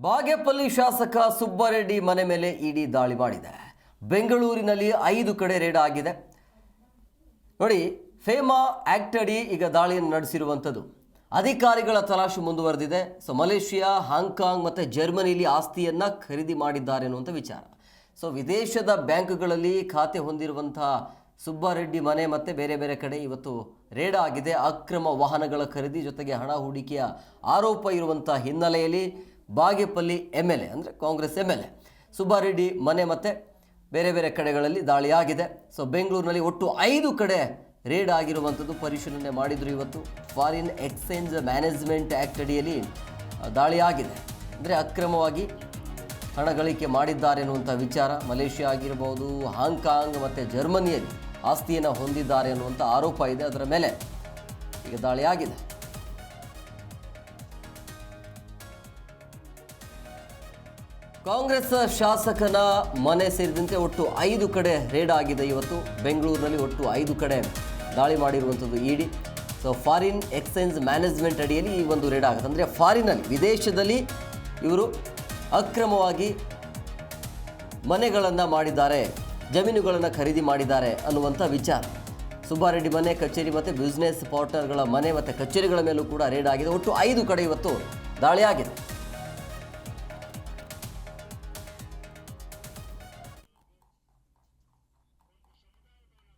ಬಾಗೇಪಲ್ಲಿ ಶಾಸಕ ಸುಬ್ಬಾರೆಡ್ಡಿ ಮನೆ ಮೇಲೆ ಇಡಿ ದಾಳಿ ಮಾಡಿದೆ. ಬೆಂಗಳೂರಿನಲ್ಲಿ ಐದು ಕಡೆ ರೇಡ್ ಆಗಿದೆ. ನೋಡಿ, ಫೇಮಾ ಆಕ್ಟ್ ಅಡಿ ಈಗ ದಾಳಿಯನ್ನು ನಡೆಸಿರುವಂಥದ್ದು. ಅಧಿಕಾರಿಗಳ ತಲಾಶು ಮುಂದುವರೆದಿದೆ. ಸೊ, ಮಲೇಷಿಯಾ, ಹಾಂಗ್ಕಾಂಗ್ ಮತ್ತು ಜರ್ಮನಿಲಿ ಆಸ್ತಿಯನ್ನು ಖರೀದಿ ಮಾಡಿದ್ದಾರೆ ಅನ್ನುವಂಥ ವಿಚಾರ. ಸೊ, ವಿದೇಶದ ಬ್ಯಾಂಕ್ಗಳಲ್ಲಿ ಖಾತೆ ಹೊಂದಿರುವಂಥ ಸುಬ್ಬಾರೆಡ್ಡಿ ಮನೆ ಮತ್ತು ಬೇರೆ ಬೇರೆ ಕಡೆ ಇವತ್ತು ರೇಡ್ ಆಗಿದೆ. ಅಕ್ರಮ ವಾಹನಗಳ ಖರೀದಿ ಜೊತೆಗೆ ಹಣ ಹೂಡಿಕೆಯ ಆರೋಪ ಇರುವಂಥ ಹಿನ್ನೆಲೆಯಲ್ಲಿ ಬಾಗೇಪಲ್ಲಿ ಎಂ ಎಲ್ ಎ ಅಂದರೆ Congress M L A Subbareddy ಮನೆ ಮತ್ತು ಬೇರೆ ಬೇರೆ ಕಡೆಗಳಲ್ಲಿ ದಾಳಿಯಾಗಿದೆ. ಸೊ ಬೆಂಗಳೂರಿನಲ್ಲಿ ಒಟ್ಟು ಐದು ಕಡೆ ರೇಡ್ ಆಗಿರುವಂಥದ್ದು ಪರಿಶೀಲನೆ ಮಾಡಿದರು ಇವತ್ತು. ಫಾರಿನ್ ಎಕ್ಸ್ಚೇಂಜ್ ಮ್ಯಾನೇಜ್ಮೆಂಟ್ ಆ್ಯಕ್ಟ್ ಅಡಿಯಲ್ಲಿ ದಾಳಿಯಾಗಿದೆ. ಅಂದರೆ ಅಕ್ರಮವಾಗಿ ಹಣ ಗಳಿಕೆ ಮಾಡಿದ್ದಾರೆ ಅನ್ನುವಂಥ ವಿಚಾರ. ಮಲೇಷ್ಯಾ ಆಗಿರ್ಬೋದು, ಹಾಂಗ್ಕಾಂಗ್ ಮತ್ತು ಜರ್ಮನಿಯಲ್ಲಿ ಆಸ್ತಿಯನ್ನು ಹೊಂದಿದ್ದಾರೆ ಅನ್ನುವಂಥ ಆರೋಪ ಇದೆ. ಅದರ ಮೇಲೆ ಈಗ ದಾಳಿಯಾಗಿದೆ. ಕಾಂಗ್ರೆಸ್ ಶಾಸಕನ ಮನೆ ಸೇರಿದಂತೆ ಒಟ್ಟು ಐದು ಕಡೆ ರೇಡ್ ಆಗಿದೆ ಇವತ್ತು. ಬೆಂಗಳೂರಿನಲ್ಲಿ ಒಟ್ಟು ಐದು ಕಡೆ ದಾಳಿ ಮಾಡಿರುವಂಥದ್ದು ED. So foreign exchange management ಅಡಿಯಲ್ಲಿ ಈ ಒಂದು ರೇಡ್ ಆಗುತ್ತೆ. ಅಂದರೆ ಫಾರಿನಲ್ಲಿ ವಿದೇಶದಲ್ಲಿ ಇವರು ಅಕ್ರಮವಾಗಿ ಮನೆಗಳನ್ನು ಮಾಡಿದ್ದಾರೆ, ಜಮೀನುಗಳನ್ನು ಖರೀದಿ ಮಾಡಿದ್ದಾರೆ ಅನ್ನುವಂಥ ವಿಚಾರ. ಸುಬ್ಬಾರೆಡ್ಡಿ ಮನೆ, ಕಚೇರಿ ಮತ್ತು ಬಿಸ್ನೆಸ್ ಪಾರ್ಟ್ನರ್ಗಳ ಮನೆ ಮತ್ತು ಕಚೇರಿಗಳ ಮೇಲೂ ಕೂಡ ರೇಡ್ ಆಗಿದೆ. ಒಟ್ಟು ಐದು ಕಡೆ ಇವತ್ತು ದಾಳಿಯಾಗಿದೆ